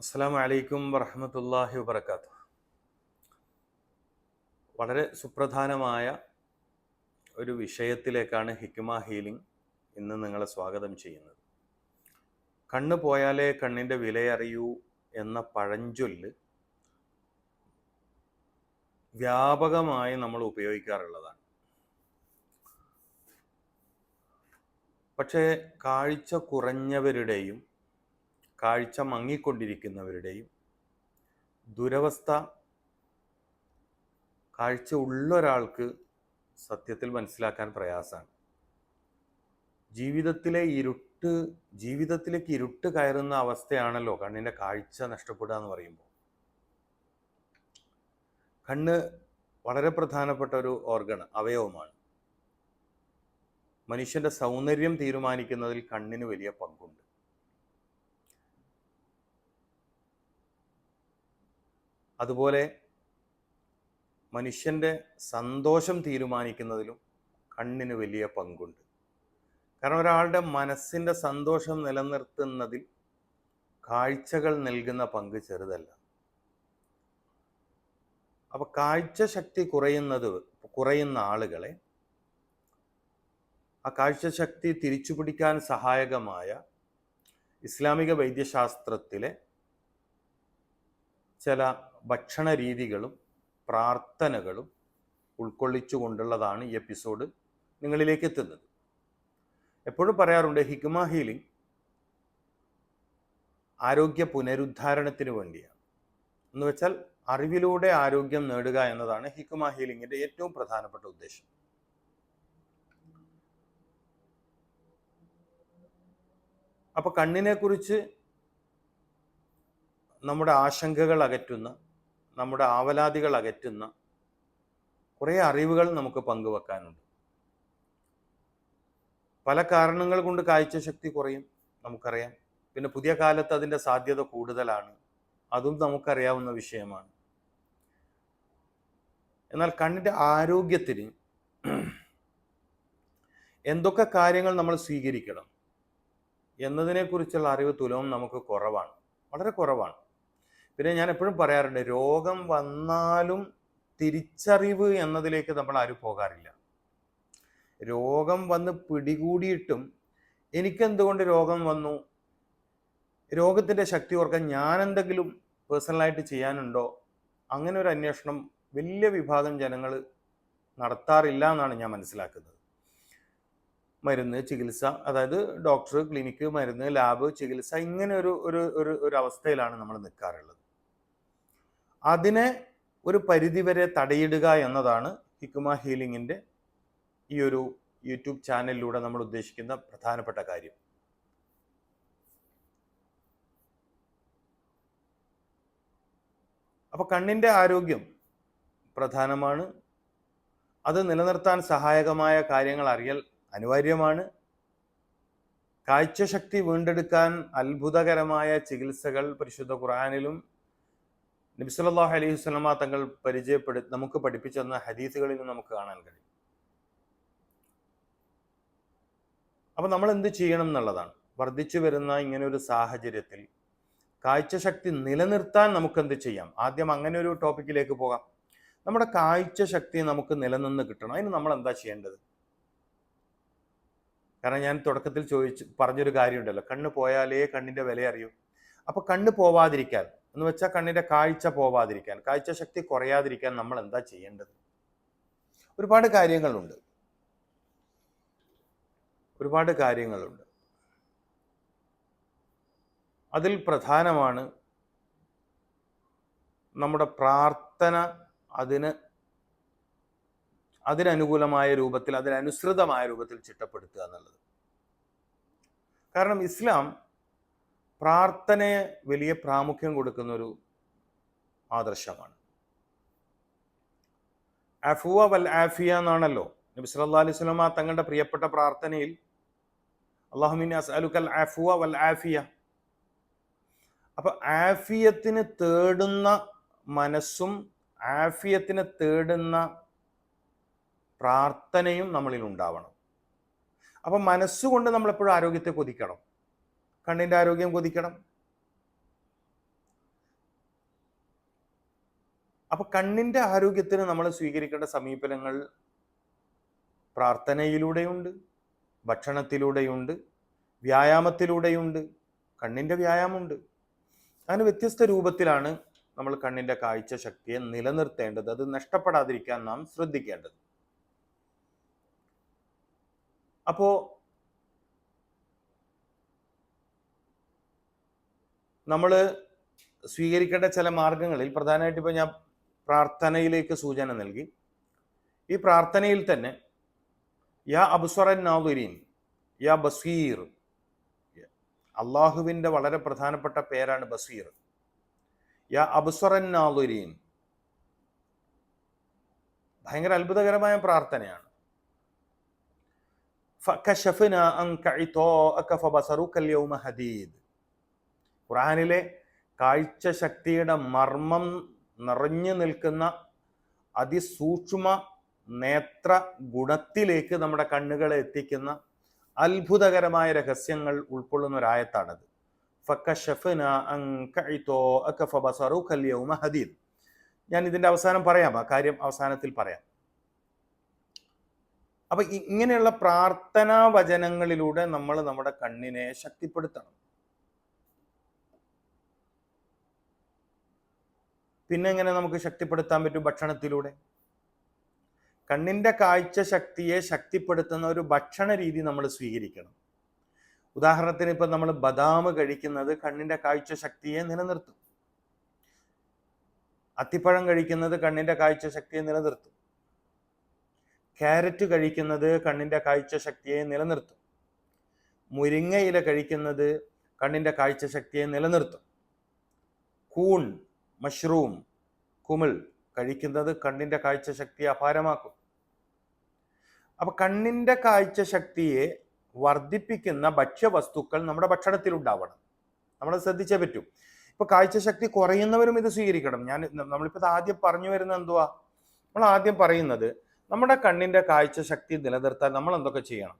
അസ്സാം വലൈക്കും വറഹമത്തല്ലാഹി വബർക്കാത്തു വളരെ സുപ്രധാനമായ ഒരു വിഷയത്തിലേക്കാണ് ഹിക്മ ഹീലിംഗ് ഇന്ന് നിങ്ങളെ സ്വാഗതം ചെയ്യുന്നത്. കണ്ണ് പോയാലേ കണ്ണിന്റെ വിലയറിയൂ എന്ന പഴഞ്ചൊല്ല് വ്യാപകമായി നമ്മൾ ഉപയോഗിക്കാറുള്ളതാണ്. പക്ഷേ കാഴ്ച കുറഞ്ഞവരുടെയും കാഴ്ച മങ്ങിക്കൊണ്ടിരിക്കുന്നവരുടെയും ദുരവസ്ഥ കാഴ്ച ഉള്ള ഒരാൾക്ക് സത്യത്തിൽ മനസ്സിലാക്കാൻ പ്രയാസമാണ്. ജീവിതത്തിലെ ഇരുട്ട് ജീവിതത്തിലേക്ക് ഇരുട്ട് കയറുന്ന അവസ്ഥയാണല്ലോ കണ്ണിന്റെ കാഴ്ച നഷ്ടപ്പെടുക എന്ന് പറയുമ്പോൾ. കണ്ണ് വളരെ പ്രധാനപ്പെട്ട ഒരു ഓർഗൺ അവയവമാണ്. മനുഷ്യന്റെ സൗന്ദര്യം തീരുമാനിക്കുന്നതിൽ കണ്ണിന് വലിയ പങ്കുണ്ട്. അതുപോലെ മനുഷ്യന്റെ സന്തോഷം തീരുമാനിക്കുന്നതിലും കണ്ണിന് വലിയ പങ്കുണ്ട്. കാരണം ഒരാളുടെ മനസ്സിന്റെ സന്തോഷം നിലനിർത്തുന്നതിൽ കാഴ്ചകൾ നൽകുന്ന പങ്ക് ചെറുതല്ല. അപ്പൊ കാഴ്ച ശക്തി കുറയുന്നത് കുറയുന്ന ആളുകളെ ആ കാഴ്ച ശക്തി തിരിച്ചു പിടിക്കാൻ സഹായകമായ ഇസ്ലാമിക വൈദ്യശാസ്ത്രത്തിലെ ചില ഭക്ഷണ രീതികളും പ്രാർത്ഥനകളും ഉൾക്കൊള്ളിച്ചുകൊണ്ടുള്ളതാണ് ഈ എപ്പിസോഡ് നിങ്ങളിലേക്ക് എത്തുന്നത്. എപ്പോഴും പറയാറുണ്ട് ഹിക്മ ഹീലിംഗ് ആരോഗ്യ പുനരുദ്ധാരണത്തിന് വേണ്ടിയാണ്. എന്ന് വെച്ചാൽ അറിവിലൂടെ ആരോഗ്യം നേടുക എന്നതാണ് ഹിക്മ ഹീലിംഗിന്റെ ഏറ്റവും പ്രധാനപ്പെട്ട ഉദ്ദേശം. അപ്പൊ കണ്ണിനെ കുറിച്ച് നമ്മുടെ ആശങ്കകൾ അകറ്റുന്ന നമ്മുടെ ആവലാതികൾ അകറ്റുന്ന കുറേ അറിവുകൾ നമുക്ക് പങ്കുവെക്കാനുണ്ട്. പല കാരണങ്ങൾ കൊണ്ട് കാഴ്ചശക്തി കുറയും നമുക്കറിയാം. പിന്നെ പുതിയ കാലത്ത് അതിന്റെ സാധ്യത കൂടുതലാണ്. അതും നമുക്കറിയാവുന്ന വിഷയമാണ്. എന്നാൽ കണ്ണിന്റെ ആരോഗ്യത്തിന് എന്തൊക്കെ കാര്യങ്ങൾ നമ്മൾ സ്വീകരിക്കണം എന്നതിനെക്കുറിച്ചുള്ള അറിവ് തുലവും നമുക്ക് കുറവാണ്. വളരെ കുറവാണ്. പിന്നെ ഞാൻ എപ്പോഴും പറയാറുണ്ട് രോഗം വന്നാലും തിരിച്ചറിവ് എന്നതിലേക്ക് നമ്മൾ ആരും പോകാറില്ല. രോഗം വന്ന് പിടികൂടിയിട്ടും എനിക്കെന്തുകൊണ്ട് രോഗം വന്നു? രോഗത്തിന്റെ ശക്തി ഓർക്കാൻ ഞാൻ എന്തെങ്കിലും പേഴ്സണലായിട്ട് ചെയ്യാനുണ്ടോ? അങ്ങനെ ഒരു അന്വേഷണം വലിയ വിഭാഗം ജനങ്ങൾ നടത്താറില്ല എന്നാണ് ഞാൻ മനസ്സിലാക്കുന്നത്. മരുന്ന് ചികിത്സ അതായത് ഡോക്ടർ ക്ലിനിക്ക് മരുന്ന് ലാബ് ചികിത്സ ഇങ്ങനെ ഒരു ഒരു ഒരു അവസ്ഥയിലാണ് നമ്മൾ നിൽക്കാറുള്ളത്. അതിനെ ഒരു പരിധിവരെ തടയിടുക എന്നതാണ് ഹിക്കുമ ഹീലിംഗിന്റെ ഈ ഒരു യൂട്യൂബ് ചാനലിലൂടെ നമ്മൾ ഉദ്ദേശിക്കുന്ന പ്രധാനപ്പെട്ട കാര്യം. അപ്പൊ കണ്ണിന്റെ ആരോഗ്യം പ്രധാനമാണ്. അത് നിലനിർത്താൻ സഹായകമായ കാര്യങ്ങൾ അറിയൽ അനിവാര്യമാണ്. കാഴ്ചശക്തി വീണ്ടെടുക്കാൻ അത്ഭുതകരമായ ചികിത്സകൾ പരിശുദ്ധ ഖുർആാനിലും നബിസ്വല്ലാഹു അലൈഹി സ്വലമ തങ്ങൾ പരിചയപ്പെടു നമുക്ക് പഠിപ്പിച്ചെന്ന നിന്ന് നമുക്ക് കാണാൻ കഴിയും. അപ്പൊ നമ്മൾ എന്ത് ചെയ്യണം എന്നുള്ളതാണ്. വർദ്ധിച്ചു വരുന്ന ഇങ്ങനെ ഒരു സാഹചര്യത്തിൽ കാഴ്ചശക്തി നിലനിർത്താൻ നമുക്ക് എന്ത് ചെയ്യാം? ആദ്യം അങ്ങനെ ഒരു ടോപ്പിക്കിലേക്ക് പോകാം. നമ്മുടെ കാഴ്ചശക്തി നമുക്ക് നിലനിന്ന് കിട്ടണം. അതിന് നമ്മൾ എന്താ ചെയ്യേണ്ടത്? കാരണം ഞാൻ തുടക്കത്തിൽ ചോദിച്ചു പറഞ്ഞൊരു കാര്യമുണ്ടല്ലോ. കണ്ണ് പോയാലേ കണ്ണിന്റെ വില അറിയൂ. അപ്പൊ കണ്ണ് പോവാതിരിക്കാൻ എന്ന് വെച്ചാൽ കണ്ണിന്റെ കാഴ്ച പോവാതിരിക്കാൻ കാഴ്ച ശക്തി കുറയാതിരിക്കാൻ നമ്മൾ എന്താ ചെയ്യേണ്ടത്? ഒരുപാട് കാര്യങ്ങളുണ്ട്. ഒരുപാട് കാര്യങ്ങളുണ്ട്. അതിൽ പ്രധാനമാണ് നമ്മുടെ പ്രാർത്ഥന അതിന് അതിനനുകൂലമായ രൂപത്തിൽ അതിനനുസൃതമായ രൂപത്തിൽ ചിട്ടപ്പെടുത്തുക എന്നുള്ളത്. കാരണം ഇസ്ലാം പ്രാർത്ഥനയെ വലിയ പ്രാമുഖ്യം കൊടുക്കുന്ന ഒരു ആദർശമാണ്. അഫുവ വൽ ആഫിയ എന്നാണല്ലോ. നബി സല്ലല്ലാഹു അലൈഹി വസല്ലമ തങ്ങളുടെ പ്രിയപ്പെട്ട പ്രാർത്ഥനയിൽ അള്ളാഹുമിൻ അസ്അലുക്കൽ അഫുവ വൽ ആഫിയ. അപ്പൊ ആഫിയത്തിന് തേടുന്ന മനസ്സും ആഫിയത്തിന് തേടുന്ന പ്രാർത്ഥനയും നമ്മളിൽ ഉണ്ടാവണം. അപ്പൊ മനസ്സുകൊണ്ട് നമ്മളെപ്പോഴും ആരോഗ്യത്തെ കൊതിക്കണം. കണ്ണിന്റെ ആരോഗ്യം കൊതിക്കണം. അപ്പൊ കണ്ണിന്റെ ആരോഗ്യത്തിന് നമ്മൾ സ്വീകരിക്കേണ്ട സമീപനങ്ങൾ പ്രാർത്ഥനയിലൂടെയുണ്ട് ഭക്ഷണത്തിലൂടെയുണ്ട് വ്യായാമത്തിലൂടെയുണ്ട് കണ്ണിന്റെ വ്യായാമമുണ്ട്. അങ്ങനെ വ്യത്യസ്ത രൂപത്തിലാണ് നമ്മൾ കണ്ണിന്റെ കാഴ്ച ശക്തിയെ നിലനിർത്തേണ്ടത്. അത് നഷ്ടപ്പെടാതിരിക്കാൻ നാം ശ്രദ്ധിക്കേണ്ടത്. അപ്പോ നമ്മൾ സ്വീകരിക്കേണ്ട ചില മാർഗങ്ങളിൽ പ്രധാനമായിട്ട് ഇപ്പോൾ ഞാൻ പ്രാർത്ഥനയിലേക്ക് സൂചന നൽകി. ഈ പ്രാർത്ഥനയിൽ തന്നെ യാ അബ്സ്വറൻ നാദുരീൻ യാ ബസീർ അള്ളാഹുവിന്റെ വളരെ പ്രധാനപ്പെട്ട പേരാണ് ബസീർ. യാ അബ്സ്വറൻ നാദുരീൻ. ഭയങ്കര അത്ഭുതകരമായ പ്രാർത്ഥനയാണ്. ഫക്കശഫ്ന അൻ കഇതോ അക അൽയൗമ ഹദീദ്. ഖുറാനിലെ കാഴ്ച ശക്തിയുടെ മർമ്മം നിറഞ്ഞു നിൽക്കുന്ന അതിസൂക്ഷ്മ നേത്ര ഗുണത്തിലേക്ക് നമ്മുടെ കണ്ണുകളെ എത്തിക്കുന്ന അത്ഭുതകരമായ രഹസ്യങ്ങൾ ഉൾക്കൊള്ളുന്ന ഒരായത്താണത് ഞാൻ ഇതിന്റെ അവസാനം പറയാം ആ കാര്യം അവസാനത്തിൽ പറയാം. അപ്പൊ ഇങ്ങനെയുള്ള പ്രാർത്ഥനാ വചനങ്ങളിലൂടെ നമ്മൾ നമ്മുടെ കണ്ണിനെ ശക്തിപ്പെടുത്തണം. പിന്നെ എങ്ങനെ നമുക്ക് ശക്തിപ്പെടുത്താൻ പറ്റും ഭക്ഷണത്തിലൂടെ? കണ്ണിന്റെ കാഴ്ച ശക്തിയെ ശക്തിപ്പെടുത്തുന്ന ഒരു ഭക്ഷണ രീതി നമ്മൾ സ്വീകരിക്കണം. ഉദാഹരണത്തിന് ഇപ്പം നമ്മൾ ബദാം കഴിക്കുന്നത് കണ്ണിന്റെ കാഴ്ച ശക്തിയെ നിലനിർത്തും. അത്തിപ്പഴം കഴിക്കുന്നത് കണ്ണിന്റെ കാഴ്ച ശക്തിയെ നിലനിർത്തും. ക്യാരറ്റ് കഴിക്കുന്നത് കണ്ണിന്റെ കാഴ്ച ശക്തിയെ നിലനിർത്തും. മുരിങ്ങയില കഴിക്കുന്നത് കണ്ണിന്റെ കാഴ്ച ശക്തിയെ നിലനിർത്തും. കൂൺ മഷ്റൂം കുമിൾ കഴിക്കുന്നത് കണ്ണിന്റെ കാഴ്ച ശക്തിയെ അപാരമാക്കും. അപ്പൊ കണ്ണിന്റെ കാഴ്ച ശക്തിയെ വർദ്ധിപ്പിക്കുന്ന ഭക്ഷ്യവസ്തുക്കൾ നമ്മുടെ ഭക്ഷണത്തിൽ ഉണ്ടാവണം നമ്മൾ ശ്രദ്ധിച്ചേ പറ്റൂ. ഇപ്പൊ കാഴ്ചശക്തി കുറയുന്നവരും ഇത് സ്വീകരിക്കണം. ഞാൻ നമ്മളിപ്പോൾ ആദ്യം പറഞ്ഞു വരുന്നത് എന്തുവാ? നമ്മൾ ആദ്യം പറയുന്നത് നമ്മുടെ കണ്ണിന്റെ കാഴ്ച ശക്തി നിലനിർത്താൻ നമ്മൾ എന്തൊക്കെ ചെയ്യണം?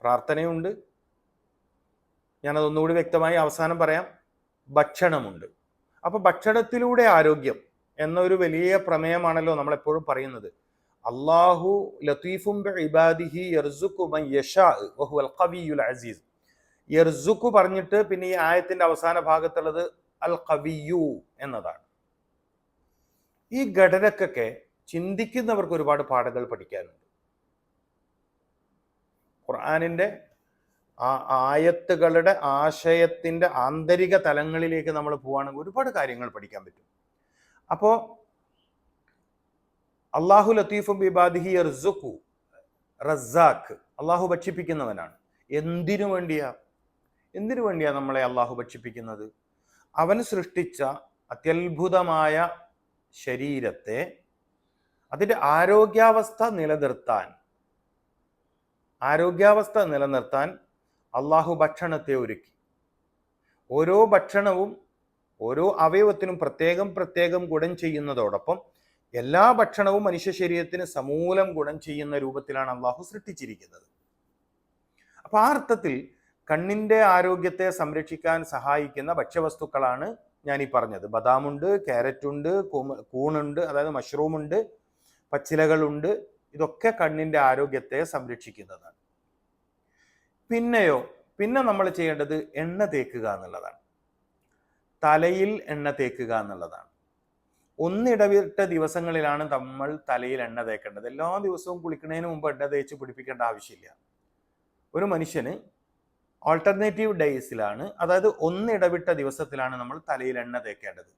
പ്രാർത്ഥനയുണ്ട്. ഞാനതൊന്നുകൂടി വ്യക്തമായി അവസാനം പറയാം. ഭക്ഷണമുണ്ട്. അപ്പൊ ഭക്ഷണത്തിലൂടെ ആരോഗ്യം എന്നൊരു വലിയ പ്രമേയമാണല്ലോ നമ്മൾ എപ്പോഴും പറയുന്നത്. അള്ളാഹു ലത്തീഫും ഇബാദിഹി അസീസ്. യർസുഖു പറഞ്ഞിട്ട് പിന്നെ ഈ ആയത്തിന്റെ അവസാന ഭാഗത്തുള്ളത് അൽ കവിയു എന്നതാണ്. ഈ ഘടനക്കൊക്കെ ചിന്തിക്കുന്നവർക്ക് ഒരുപാട് പാഠങ്ങൾ പഠിക്കാനുണ്ട്. ഖുർആാനിന്റെ ആ ആയത്തുകളുടെ ആശയത്തിന്റെ ആന്തരിക തലങ്ങളിലേക്ക് നമ്മൾ പോവുകയാണെങ്കിൽ ഒരുപാട് കാര്യങ്ങൾ പഠിക്കാൻ പറ്റും. അപ്പോൾ അള്ളാഹു ലത്തീഫും ബിബാദിഹി യർസുഖു റസാഖ് അള്ളാഹു ഭക്ഷിപ്പിക്കുന്നവനാണ്. എന്തിനു വേണ്ടിയാ? എന്തിനു വേണ്ടിയാ നമ്മളെ അള്ളാഹു ഭക്ഷിപ്പിക്കുന്നത്? അവൻ സൃഷ്ടിച്ച അത്യത്ഭുതമായ ശരീരത്തെ അതിന്റെ ആരോഗ്യാവസ്ഥ നിലനിർത്താൻ ആരോഗ്യാവസ്ഥ നിലനിർത്താൻ അള്ളാഹു ഭക്ഷണത്തെ ഒരുക്കി. ഓരോ ഭക്ഷണവും ഓരോ അവയവത്തിനും പ്രത്യേകം പ്രത്യേകം ഗുണം ചെയ്യുന്നതോടൊപ്പം എല്ലാ ഭക്ഷണവും മനുഷ്യ ശരീരത്തിന് സമൂലം ഗുണം ചെയ്യുന്ന രൂപത്തിലാണ് അള്ളാഹു സൃഷ്ടിച്ചിരിക്കുന്നത്. അപ്പൊ ആ അർത്ഥത്തിൽ കണ്ണിന്റെ ആരോഗ്യത്തെ സംരക്ഷിക്കാൻ സഹായിക്കുന്ന ഭക്ഷ്യവസ്തുക്കളാണ് ഞാൻ ഈ പറഞ്ഞത്. ബദാമുണ്ട് ക്യാരറ്റ് ഉണ്ട് കൂമ- കൂണുണ്ട് അതായത് മഷ്റൂമുണ്ട് പച്ചിലകളുണ്ട്. ഇതൊക്കെ കണ്ണിന്റെ ആരോഗ്യത്തെ സംരക്ഷിക്കുന്നതാണ്. പിന്നെയോ? പിന്നെ നമ്മൾ ചെയ്യേണ്ടത് എണ്ണ തേക്കുക എന്നുള്ളതാണ്. തലയിൽ എണ്ണ തേക്കുക എന്നുള്ളതാണ്. ഒന്നിടവിട്ട ദിവസങ്ങളിലാണ് നമ്മൾ തലയിൽ എണ്ണ തേക്കേണ്ടത്. എല്ലാ ദിവസവും കുളിക്കുന്നതിന് മുമ്പ് എണ്ണ തേച്ച് പിടിപ്പിക്കേണ്ട ആവശ്യമില്ല. ഒരു മനുഷ്യന് ഓൾട്ടർനേറ്റീവ് ഡേയ്സിലാണ് അതായത് ഒന്നിടവിട്ട ദിവസത്തിലാണ് നമ്മൾ തലയിൽ എണ്ണ തേക്കേണ്ടത്.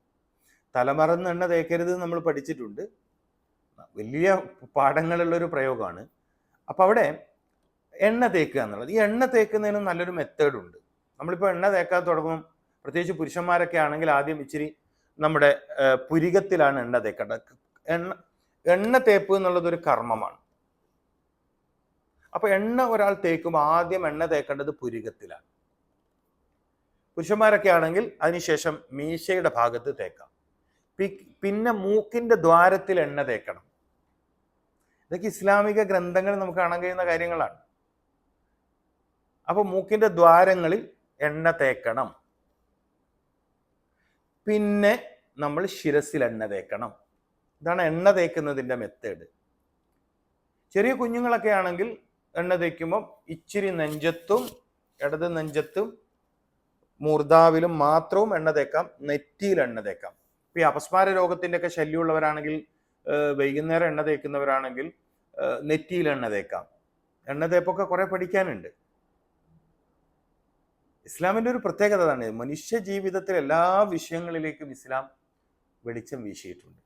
തലമറന്ന് എണ്ണ തേക്കരുത് നമ്മൾ പഠിച്ചിട്ടുണ്ട്. വലിയ പാഠങ്ങളുള്ള ഒരു പ്രയോഗമാണ്. അപ്പം അവിടെ എണ്ണ തേക്കുക എന്നുള്ളത്. ഈ എണ്ണ തേക്കുന്നതിനും നല്ലൊരു മെത്തേഡ് ഉണ്ട്. നമ്മളിപ്പോൾ എണ്ണ തേക്കാൻ തുടങ്ങും. പ്രത്യേകിച്ച് പുരുഷന്മാരൊക്കെ ആണെങ്കിൽ ആദ്യം ഇച്ചിരി നമ്മുടെ പുരികത്തിലാണ് എണ്ണ തേക്കേണ്ടത്. എണ്ണ എണ്ണ തേപ്പ് എന്നുള്ളത് ഒരു കർമ്മമാണ്. അപ്പൊ എണ്ണ ഒരാൾ തേക്കുമ്പോൾ ആദ്യം എണ്ണ തേക്കേണ്ടത് പുരികത്തിലാണ്. പുരുഷന്മാരൊക്കെ ആണെങ്കിൽ അതിനുശേഷം മീശയുടെ ഭാഗത്ത് തേക്കാം. പിന്നെ മൂക്കിന്റെ ദ്വാരത്തിൽ എണ്ണ തേക്കണം. ഇതൊക്കെ ഇസ്ലാമിക ഗ്രന്ഥങ്ങൾ നമുക്ക് കാണാൻ കഴിയുന്ന കാര്യങ്ങളാണ്. അപ്പൊ മൂക്കിന്റെ ദ്വാരങ്ങളിൽ എണ്ണ തേക്കണം. പിന്നെ നമ്മൾ ശിരസിൽ എണ്ണ തേക്കണം. ഇതാണ് എണ്ണ തേക്കുന്നതിന്റെ മെത്തേഡ് ചെറിയ കുഞ്ഞുങ്ങളൊക്കെ ആണെങ്കിൽ എണ്ണ തേക്കുമ്പോൾ ഇച്ചിരി നെഞ്ചത്തും ഇടത് നെഞ്ചത്തും മൂർധാവിലും മാത്രവും എണ്ണ തേക്കാം. നെറ്റിയിൽ എണ്ണ തേക്കാം. ഇപ്പം ഈ അപസ്മാര രോഗത്തിന്റെയൊക്കെ ശല്യമുള്ളവരാണെങ്കിൽ വൈകുന്നേരം എണ്ണ തേക്കുന്നവരാണെങ്കിൽ നെറ്റിയിൽ എണ്ണ തേക്കാം. എണ്ണ തേപ്പൊക്കെ കുറെ പഠിക്കാനുണ്ട്. ഇസ്ലാമിന്റെ ഒരു പ്രത്യേകത അതാണ്. മനുഷ്യ ജീവിതത്തിൽ എല്ലാ വിഷയങ്ങളിലേക്കും ഇസ്ലാം വെളിച്ചം വീശിയിട്ടുണ്ട്.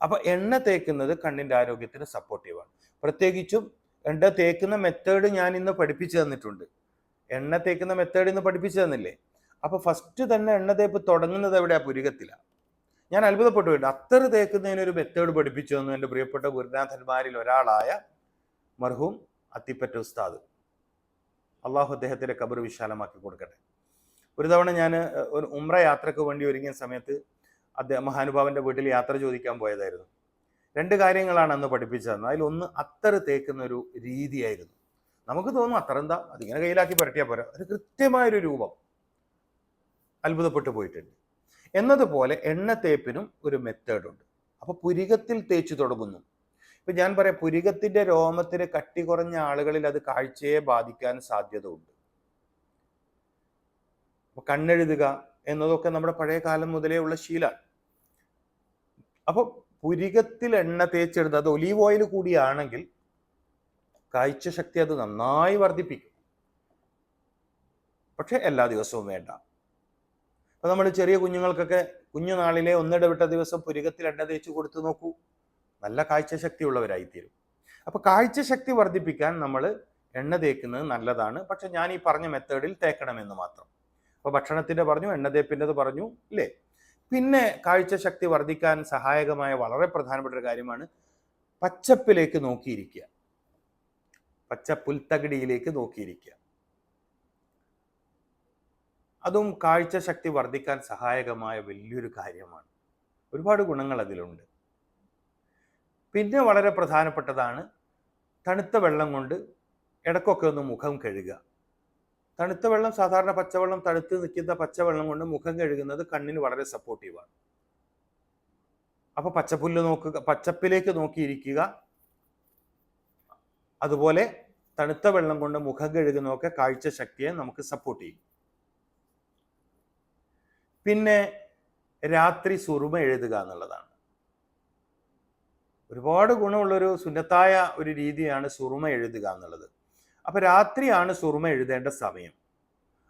അപ്പൊ എണ്ണ തേക്കുന്നത് കണ്ണിന്റെ ആരോഗ്യത്തിന് സപ്പോർട്ടീവാണ് പ്രത്യേകിച്ചും എണ്ണ തേക്കുന്ന മെത്തേഡ് ഞാൻ ഇന്ന് പഠിപ്പിച്ചു തന്നിട്ടുണ്ട്. എണ്ണ തേക്കുന്ന മെത്തേഡ് ഇന്ന് പഠിപ്പിച്ചു തന്നില്ലേ? അപ്പൊ ഫസ്റ്റ് തന്നെ എണ്ണ തേപ്പ് തുടങ്ങുന്നത് എവിടെയാ? പുരുകത്തിലാണ് ഞാൻ അത്ഭുതപ്പെട്ടു. പോയിട്ട് അത്തറ് തേക്കുന്നതിന് ഒരു മെത്തേഡ് പഠിപ്പിച്ചു തന്നു എന്റെ പ്രിയപ്പെട്ട ഗുരുനാഥന്മാരിൽ ഒരാളായ മർഹൂം അത്തിപ്പറ്റ ഉസ്താദ്. അള്ളാഹു അദ്ദേഹത്തിന്റെ കബർ വിശാലമാക്കി കൊടുക്കട്ടെ. ഒരു തവണ ഞാൻ ഒരു ഉമ്ര യാത്രയ്ക്ക് വേണ്ടി ഒരുങ്ങിയ സമയത്ത് അദ്ദേഹം മഹാനുഭാവന്റെ വീട്ടിൽ യാത്ര ചോദിക്കാൻ പോയതായിരുന്നു. രണ്ട് കാര്യങ്ങളാണ് അന്ന് പഠിപ്പിച്ചതെന്ന്. അതിലൊന്ന് അത്തറ് തേക്കുന്ന ഒരു രീതിയായിരുന്നു. നമുക്ക് തോന്നും അത്ര എന്താ അതിങ്ങനെ കയ്യിലാക്കി പുരട്ടിയാൽ പോരാ. അത് കൃത്യമായൊരു രൂപം അത്ഭുതപ്പെട്ടു പോയിട്ടുണ്ട്. എന്നതുപോലെ എണ്ണ തേപ്പിനും ഒരു മെത്തേഡുണ്ട് അപ്പൊ പുരികത്തിൽ തേച്ച് തുടങ്ങുന്നു. ഇപ്പൊ ഞാൻ പറയാം പുരികത്തിന്റെ രോമത്തിന് കട്ടി കുറഞ്ഞ ആളുകളിൽ അത് കാഴ്ചയെ ബാധിക്കാൻ സാധ്യത ഉണ്ട് കണ്ണെഴുതുക എന്നതൊക്കെ നമ്മുടെ പഴയ കാലം മുതലേ ഉള്ള ശീലാണ് അപ്പൊ പുരികത്തിൽ എണ്ണ തേച്ചെടുത്ത് അത് ഒലീവ് ഓയിൽ കൂടിയാണെങ്കിൽ കാഴ്ച ശക്തി അത് നന്നായി വർദ്ധിപ്പിക്കും. പക്ഷെ എല്ലാ ദിവസവും വേണ്ട. അപ്പൊ നമ്മൾ ചെറിയ കുഞ്ഞുങ്ങൾക്കൊക്കെ കുഞ്ഞുനാളിലെ ഒന്നിടവിട്ട ദിവസം പുരികത്തിൽ എണ്ണ തേച്ച് കൊടുത്തു നോക്കൂ. നല്ല കാഴ്ചശക്തി ഉള്ളവരായിത്തീരും അപ്പൊ കാഴ്ചശക്തി വർദ്ധിപ്പിക്കാൻ നമ്മൾ എണ്ണ തേക്കുന്നത് നല്ലതാണ്. പക്ഷെ ഞാൻ ഈ പറഞ്ഞ മെത്തേഡിൽ തേക്കണമെന്ന് മാത്രം. അപ്പൊ ഭക്ഷണത്തിന്റെ പറഞ്ഞു എണ്ണ തേപ്പിന്റെത് പറഞ്ഞു ഇല്ലേ? പിന്നെ കാഴ്ചശക്തി വർദ്ധിക്കാൻ സഹായകമായ വളരെ പ്രധാനപ്പെട്ട ഒരു കാര്യമാണ് പച്ചപ്പിലേക്ക് നോക്കിയിരിക്കുക. പച്ച പുൽത്തകിടിയിലേക്ക് നോക്കിയിരിക്കുക. അതും കാഴ്ചശക്തി വർദ്ധിക്കാൻ സഹായകമായ വലിയൊരു കാര്യമാണ്. ഒരുപാട് ഗുണങ്ങൾ അതിലുണ്ട്. പിന്നെ വളരെ പ്രധാനപ്പെട്ടതാണ് തണുത്ത വെള്ളം കൊണ്ട് ഇടക്കൊക്കെ ഒന്ന് മുഖം കഴുകുക. തണുത്ത വെള്ളം സാധാരണ പച്ചവെള്ളം തണുത്ത് നിൽക്കുന്ന പച്ചവെള്ളം കൊണ്ട് മുഖം കഴുകുന്നത് കണ്ണിന് വളരെ സപ്പോർട്ടീവാണ് അപ്പൊ പച്ചപ്പുല്ല് നോക്കുക പച്ചപ്പിലേക്ക് നോക്കിയിരിക്കുക. അതുപോലെ തണുത്ത വെള്ളം കൊണ്ട് മുഖം കഴുകുന്നതൊക്കെ കാഴ്ച ശക്തിയെ നമുക്ക് സപ്പോർട്ട് ചെയ്യും. പിന്നെ രാത്രി സുറുമ എഴുതുക എന്നുള്ളതാണ്. ഒരുപാട് ഗുണമുള്ളൊരു സുന്നത്തായ ഒരു രീതിയാണ് സുറുമ എഴുതുക എന്നുള്ളത്. അപ്പോൾ രാത്രിയാണ് സുറുമ എഴുതേണ്ട സമയം.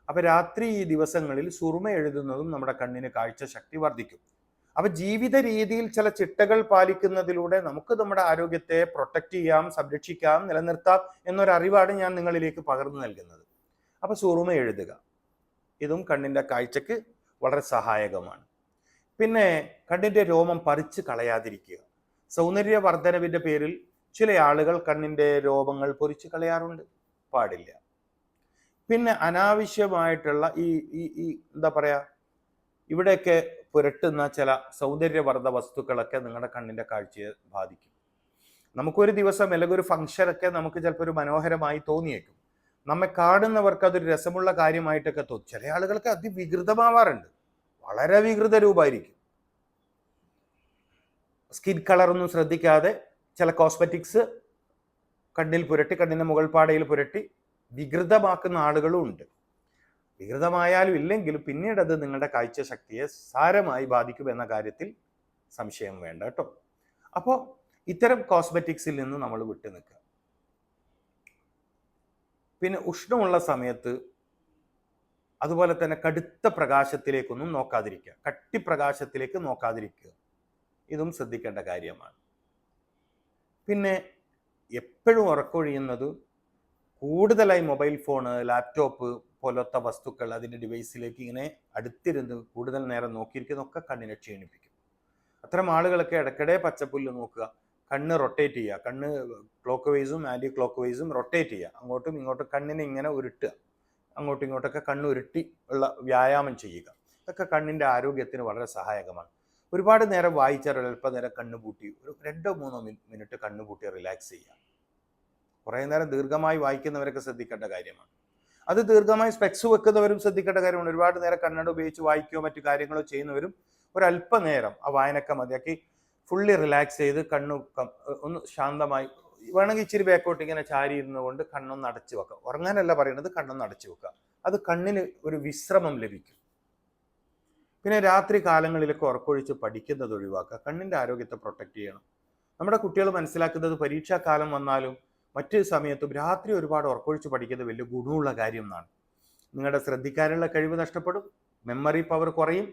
അപ്പോൾ രാത്രി ഈ ദിവസങ്ങളിൽ സുറുമ എഴുതുന്നതും നമ്മുടെ കണ്ണിന് കാഴ്ച ശക്തി വർദ്ധിക്കും. അപ്പോൾ ജീവിത രീതിയിൽ ചില ചിട്ടകൾ പാലിക്കുന്നതിലൂടെ നമുക്ക് നമ്മുടെ ആരോഗ്യത്തെ പ്രൊട്ടക്റ്റ് ചെയ്യാം സംരക്ഷിക്കാം നിലനിർത്താം എന്നൊരറിവാണ് ഞാൻ നിങ്ങളിലേക്ക് പകർന്നു നൽകുന്നത്. അപ്പോൾ സുറുമ എഴുതുക. ഇതും കണ്ണിന്റെ കാഴ്ചക്ക് വളരെ സഹായകമാണ്. പിന്നെ കണ്ണിന്റെ രോമം പറിച്ച് കളയാതിരിക്കുക. സൗന്ദര്യ വർധനവിന്റെ പേരിൽ ചില ആളുകൾ കണ്ണിന്റെ രോഗങ്ങൾ പൊരിച്ചു കളയാറുണ്ട്. പാടില്ല. പിന്നെ അനാവശ്യമായിട്ടുള്ള ഈ ഈ ഈ എന്താ പറയാ ഇവിടെയൊക്കെ പുരട്ടുന്ന ചില സൗന്ദര്യവർദ്ധ വസ്തുക്കളൊക്കെ നിങ്ങളുടെ കണ്ണിന്റെ കാഴ്ചയെ ബാധിക്കും. നമുക്കൊരു ദിവസം അല്ലെങ്കിൽ ഒരു ഫംഗ്ഷനൊക്കെ നമുക്ക് ചിലപ്പോൾ ഒരു മനോഹരമായി തോന്നിയേക്കും. നമ്മെ കാണുന്നവർക്ക് അതൊരു രസമുള്ള കാര്യമായിട്ടൊക്കെ തോന്നും. ചില ആളുകൾക്ക് അതിവികൃതമാവാറുണ്ട്. വളരെ വികൃത രൂപമായിരിക്കും സ്കിൻ കളറൊന്നും ശ്രദ്ധിക്കാതെ ചില കോസ്മെറ്റിക്സ് കണ്ണിൽ പുരട്ടി കണ്ണിന്റെ മുകൾ പാടയിൽ പുരട്ടി വികൃതമാക്കുന്ന ആളുകളും ഉണ്ട്. വികൃതമായാലും ഇല്ലെങ്കിലും പിന്നീട് അത് നിങ്ങളുടെ കാഴ്ച ശക്തിയെ സാരമായി ബാധിക്കും എന്ന കാര്യത്തിൽ സംശയം വേണ്ട കേട്ടോ. അപ്പോൾ ഇത്തരം കോസ്മെറ്റിക്സിൽ നിന്ന് നമ്മൾ വിട്ടു നിൽക്കുക. പിന്നെ ഉഷ്ണമുള്ള സമയത്ത് അതുപോലെ തന്നെ കടുത്ത പ്രകാശത്തിലേക്കൊന്നും നോക്കാതിരിക്കുക. കട്ടിപ്രകാശത്തിലേക്ക് നോക്കാതിരിക്കുക. ഇതും ശ്രദ്ധിക്കേണ്ട കാര്യമാണ്. പിന്നെ എപ്പോഴും ഉറക്കൊഴിയുന്നത് കൂടുതലായി മൊബൈൽ ഫോണ് ലാപ്ടോപ്പ് പോലത്തെ വസ്തുക്കൾ അതിന്റെ ഡിവൈസിലേക്ക് ഇങ്ങനെ അടുത്തിരുന്ന് കൂടുതൽ നേരം നോക്കിയിരിക്കുന്നതൊക്കെ കണ്ണിനെ ക്ഷീണിപ്പിക്കും. അത്തരം ആളുകളൊക്കെ ഇടയ്ക്കിടെ പച്ചപ്പുല്ല് നോക്കുക കണ്ണ് റൊട്ടേറ്റ് ചെയ്യുക കണ്ണ് ക്ലോക്ക് വൈസും ആന്റി ക്ലോക്ക് വൈസും റൊട്ടേറ്റ് ചെയ്യുക. അങ്ങോട്ടും ഇങ്ങോട്ടും കണ്ണിനെ ഇങ്ങനെ ഉരുട്ടുക. അങ്ങോട്ടും ഇങ്ങോട്ടൊക്കെ കണ്ണ് ഉരുട്ടി ഉള്ള വ്യായാമം ചെയ്യുക. ഇതൊക്കെ കണ്ണിന്റെ ആരോഗ്യത്തിന് വളരെ സഹായകമാണ്. ഒരുപാട് നേരം വായിച്ചാൽ അല്പനേരം നേരം കണ്ണ് ഒരു രണ്ടോ മൂന്നോ മിനിറ്റ് കണ്ണുപൂട്ടി റിലാക്സ് ചെയ്യുക കുറേ നേരം ദീർഘമായി വായിക്കുന്നവരൊക്കെ ശ്രദ്ധിക്കേണ്ട കാര്യമാണ്. അത് ദീർഘമായി സ്പെക്സ് വെക്കുന്നവരും ശ്രദ്ധിക്കേണ്ട കാര്യമാണ്. ഒരുപാട് നേരം കണ്ണട ഉപയോഗിച്ച് വായിക്കുകയോ മറ്റു കാര്യങ്ങളോ ചെയ്യുന്നവരും ഒരല്പനേരം ആ വായനക്ക മതിയാക്കി ഫുള്ളി റിലാക്സ് ചെയ്ത് കണ്ണു ഒന്ന് ശാന്തമായി വേണമെങ്കിൽ ഇച്ചിരി ബാക്കോട്ട് ഇങ്ങനെ ചാരി ഇരുന്നുകൊണ്ട് കണ്ണൊന്ന് അടച്ചു വെക്കാം ഉറങ്ങാനല്ല പറയുന്നത് കണ്ണൊന്ന് അടച്ചു വെക്കുക. അത് കണ്ണിന് ഒരു വിശ്രമം ലഭിക്കും. പിന്നെ രാത്രി കാലങ്ങളിലൊക്കെ ഉറക്കൊഴിച്ച് പഠിക്കുന്നത് ഒഴിവാക്കുക. കണ്ണിന്റെ ആരോഗ്യത്തെ പ്രൊട്ടക്റ്റ് ചെയ്യണം. നമ്മുടെ കുട്ടികൾ മനസ്സിലാക്കുന്നത് പരീക്ഷാകാലം വന്നാലും മറ്റ് സമയത്തും രാത്രി ഒരുപാട് ഉറക്കൊഴിച്ച് പഠിക്കുന്നത് വലിയ ഗുണമുള്ള കാര്യം എന്നാണ്. നിങ്ങളുടെ ശ്രദ്ധിക്കാനുള്ള കഴിവ് നഷ്ടപ്പെടും. മെമ്മറി പവർ കുറയും.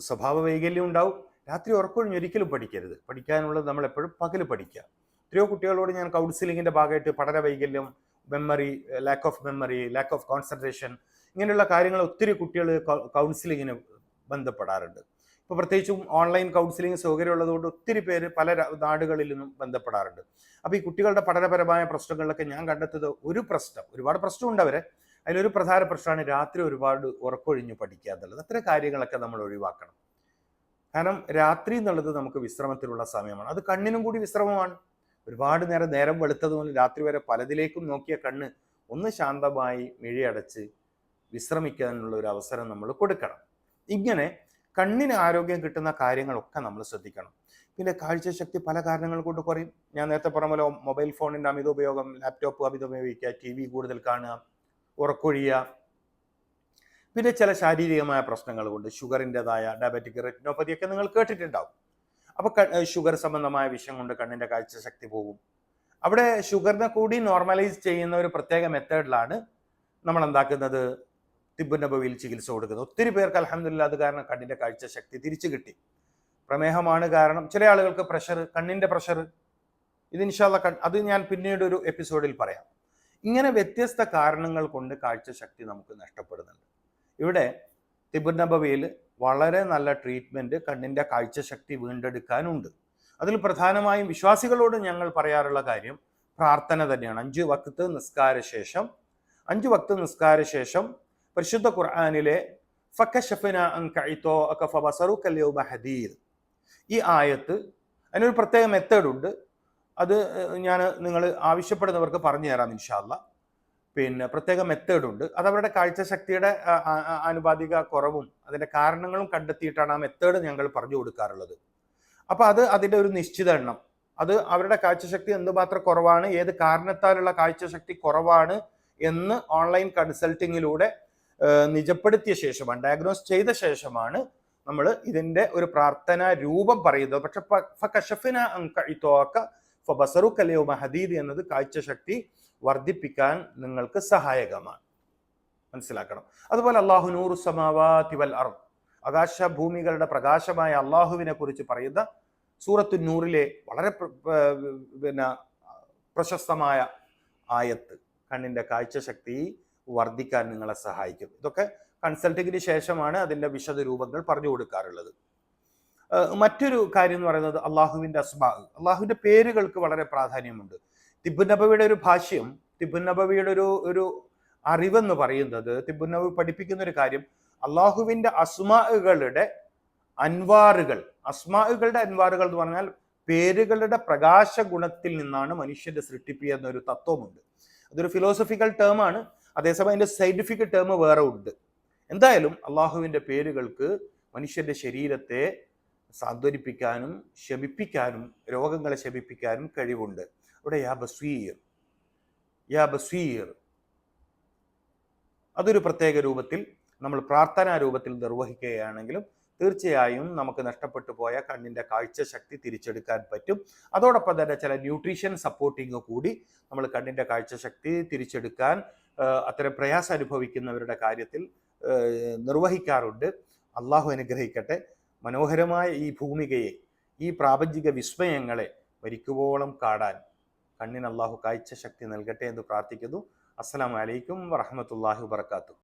സ്വഭാവ വൈകല്യം ഉണ്ടാവും. രാത്രി ഉറക്കൊഴിഞ്ഞ് ഒരിക്കലും പഠിക്കരുത്. പഠിക്കാനുള്ളത് നമ്മൾ എപ്പോഴും പകൽ പഠിക്കുക. എത്രയോ കുട്ടികളോട് ഞാൻ കൗൺസിലിങ്ങിന്റെ ഭാഗമായിട്ട് പഠന വൈകല്യം memory lack of memory lack of concentration ഇങ്ങനെയുള്ള കാര്യങ്ങൾ ഒത്തിരി കുട്ടികൾ കൗൺസിലിങ്ങിന് ബന്ധപ്പെടാറുണ്ട്. ഇപ്പോൾ പ്രത്യേകിച്ചും ഓൺലൈൻ കൗൺസിലിംഗ് സൗകര്യമുള്ളതുകൊണ്ട് ഒത്തിരി പേര് പല നാടുകളിൽ നിന്നും ബന്ധപ്പെടാറുണ്ട്. അപ്പോൾ ഈ കുട്ടികളുടെ പഠനപരമായ പ്രശ്നങ്ങളിലൊക്കെ ഞാൻ കണ്ടെത്തത് ഒരു പ്രശ്നം ഒരുപാട് പ്രശ്നമുണ്ട് അവരെ. അതിലൊരു പ്രധാന പ്രശ്നമാണ് രാത്രി ഒരുപാട് ഉറക്കൊഴിഞ്ഞ് പഠിക്കുക എന്നുള്ളത്. അത്തരം കാര്യങ്ങളൊക്കെ നമ്മൾ ഒഴിവാക്കണം. കാരണം രാത്രി എന്നുള്ളത് നമുക്ക് വിശ്രമത്തിലുള്ള സമയമാണ്. അത് കണ്ണിനും കൂടി വിശ്രമമാണ്. ഒരുപാട് നേരം നേരം വെളുത്തത് മുതൽ രാത്രി വരെ പലതിലേക്കും നോക്കിയ കണ്ണ് ഒന്ന് ശാന്തമായി മിഴിയടച്ച് വിശ്രമിക്കാനുള്ള ഒരു അവസരം നമ്മൾ കൊടുക്കണം. ഇങ്ങനെ കണ്ണിന് ആരോഗ്യം കിട്ടുന്ന കാര്യങ്ങളൊക്കെ നമ്മൾ ശ്രദ്ധിക്കണം. പിന്നെ കാഴ്ചശക്തി പല കാരണങ്ങൾ കൊണ്ട് കുറയും. ഞാൻ നേരത്തെ പറഞ്ഞ പോലെ മൊബൈൽ ഫോണിന്റെ അമിത ഉപയോഗം ലാപ്ടോപ്പ് അമിത ഉപയോഗിക്കുക ടി വി കൂടുതൽ കാണുക ഉറക്കൊഴിയുക. പിന്നെ ചില ശാരീരികമായ പ്രശ്നങ്ങൾ കൊണ്ട് ഷുഗറിന്റെതായ ഡയബറ്റിക് റെറ്റിനോപ്പതി ഒക്കെ നിങ്ങൾ കേട്ടിട്ടുണ്ടാവും. അപ്പോൾ ഷുഗർ സംബന്ധമായ വിഷയം കൊണ്ട് കണ്ണിന്റെ കാഴ്ചശക്തി പോകും. അവിടെ ഷുഗറിനെ കൂടി നോർമലൈസ് ചെയ്യുന്ന ഒരു പ്രത്യേക മെത്തേഡിലാണ് നമ്മൾ എന്താക്കുന്നത്? തിബുനബവിയിൽ ചികിത്സ കൊടുക്കുന്നത് ഒത്തിരി പേർക്ക് അലഹമില്ല അത് കാരണം കണ്ണിന്റെ കാഴ്ചശക്തി തിരിച്ചു കിട്ടി. പ്രമേഹമാണ് കാരണം ചില ആളുകൾക്ക് പ്രഷർ കണ്ണിന്റെ പ്രഷർ ഇത് ഇൻഷാല്ല അത് ഞാൻ പിന്നീട് ഒരു എപ്പിസോഡിൽ പറയാം. ഇങ്ങനെ വ്യത്യസ്ത കാരണങ്ങൾ കൊണ്ട് കാഴ്ച ശക്തി നമുക്ക് നഷ്ടപ്പെടുന്നുണ്ട്. ഇവിടെ തിബുനബവിയിൽ വളരെ നല്ല ട്രീറ്റ്മെന്റ് കണ്ണിന്റെ കാഴ്ച ശക്തി വീണ്ടെടുക്കാനുണ്ട്. അതിൽ പ്രധാനമായും വിശ്വാസികളോട് ഞങ്ങൾ പറയാറുള്ള കാര്യം പ്രാർത്ഥന തന്നെയാണ്. അഞ്ച് വക്ത് നിസ്കാര ശേഷം അഞ്ച് വക്ത് നിസ്കാര ശേഷം പരിശുദ്ധ ഖുർആാനിലെ ഫക്കശഫിന അങ്കഇതോ അകഫ ബസറുക കല്യോ ഈ ആയത്ത് അതിനൊരു പ്രത്യേക മെത്തേഡ് ഉണ്ട്. അത് ഞാൻ നിങ്ങൾ ആവശ്യപ്പെടുന്നവർക്ക് പറഞ്ഞു തരാം ഇൻഷാല്ല പിന്നെ പ്രത്യേക മെത്തേഡ് ഉണ്ട്. അത് അവരുടെ കാഴ്ചശക്തിയുടെ ആനുപാതിക കുറവും അതിന്റെ കാരണങ്ങളും കണ്ടെത്തിയിട്ടാണ് ആ മെത്തേഡ് ഞങ്ങൾ പറഞ്ഞു കൊടുക്കാറുള്ളത്. അപ്പോൾ അത് അതിന്റെ ഒരു നിശ്ചിത എണ്ണം. അത് അവരുടെ കാഴ്ചശക്തി എന്തുമാത്രം കുറവാണ് ഏത് കാരണത്താലുള്ള കാഴ്ചശക്തി കുറവാണ് എന്ന് ഓൺലൈൻ കൺസൾട്ടിങ്ങിലൂടെ നിജപ്പെടുത്തിയ ശേഷമാണ് ഡയഗ്നോസ് ചെയ്ത ശേഷമാണ് നമ്മൾ ഇതിന്റെ ഒരു പ്രാർത്ഥന രൂപം പറയുന്നത്. പക്ഷെ ഫ- ഫകശഫിന അങ്ക ഇതോക ഫബസറുക അൽയൗമ ഹദീദ് എന്നത് കാഴ്ചശക്തി വർദ്ധിപ്പിക്കാൻ നിങ്ങൾക്ക് സഹായകമാണ്. മനസ്സിലാക്കണം. അതുപോലെ അള്ളാഹു നൂറു സമാവാതി വൽ ആകാശ ഭൂമികളുടെ പ്രകാശമായ അള്ളാഹുവിനെ കുറിച്ച് പറയുന്ന സൂറത്തു നൂറിലെ വളരെ പിന്നെ പ്രശസ്തമായ ആയത്ത് കണ്ണിന്റെ കാഴ്ചശക്തി വർദ്ധിക്കാൻ നിങ്ങളെ സഹായിക്കും. ഇതൊക്കെ കൺസൾട്ടിങ്ങിന് ശേഷമാണ് അതിന്റെ വിശദ രൂപങ്ങൾ പറഞ്ഞു കൊടുക്കാറുള്ളത്. മറ്റൊരു കാര്യം എന്ന് പറയുന്നത് അള്ളാഹുവിന്റെ അസ്മാ അള്ളാഹുവിന്റെ പേരുകൾക്ക് വളരെ പ്രാധാന്യമുണ്ട്. തിബുനബവിയുടെ ഒരു ഭാഷ്യം തിബുനബവിയുടെ ഒരു ഒരു അറിവെന്ന് പറയുന്നത് തിബുനബി പഠിപ്പിക്കുന്ന ഒരു കാര്യം അള്ളാഹുവിന്റെ അസ്മാകളുടെ അൻവാറുകൾ അസ്മാകളുടെ അൻവാറുകൾ എന്ന് പറഞ്ഞാൽ പേരുകളുടെ പ്രകാശ ഗുണത്തിൽ നിന്നാണ് മനുഷ്യന്റെ സൃഷ്ടിപ്പ് എന്നൊരു തത്വമുണ്ട്. അതൊരു ഫിലോസഫിക്കൽ ടേമാണ് അതേസമയം അതിന്റെ സയന്റിഫിക് ടേം വേറെ ഉണ്ട്. എന്തായാലും അള്ളാഹുവിന്റെ പേരുകൾക്ക് മനുഷ്യന്റെ ശരീരത്തെ സാന്ത്വനിപ്പിക്കാനും ശമിപ്പിക്കാനും രോഗങ്ങളെ ശമിപ്പിക്കാനും കഴിവുണ്ട്. അവിടെ യാ ബസ്വീർ യാ ബസ്വീർ അതൊരു പ്രത്യേക രൂപത്തിൽ നമ്മൾ പ്രാർത്ഥനാ രൂപത്തിൽ നിർവഹിക്കുകയാണെങ്കിലും തീർച്ചയായും നമുക്ക് നഷ്ടപ്പെട്ടു പോയ കണ്ണിന്റെ കാഴ്ച ശക്തി തിരിച്ചെടുക്കാൻ പറ്റും. അതോടൊപ്പം തന്നെ ചില ന്യൂട്രീഷൻ സപ്പോർട്ടിങ് കൂടി നമ്മൾ കണ്ണിന്റെ കാഴ്ച ശക്തി തിരിച്ചെടുക്കാൻ അത്തരം പ്രയാസം അനുഭവിക്കുന്നവരുടെ കാര്യത്തിൽ നിർവഹിക്കാറുണ്ട്. അള്ളാഹു അനുഗ്രഹിക്കട്ടെ. മനോഹരമായ ഈ ഭൂമികയെ ഈ പ്രാപഞ്ചിക വിസ്മയങ്ങളെ മരിക്കുവോളം കാടാൻ കണ്ണിന് അള്ളാഹു കാഴ്ച ശക്തി നൽകട്ടെ എന്ന് പ്രാർത്ഥിക്കുന്നു. അസ്സലാമു അലൈക്കും വറഹമത്തല്ലാഹി വബർക്കാത്തു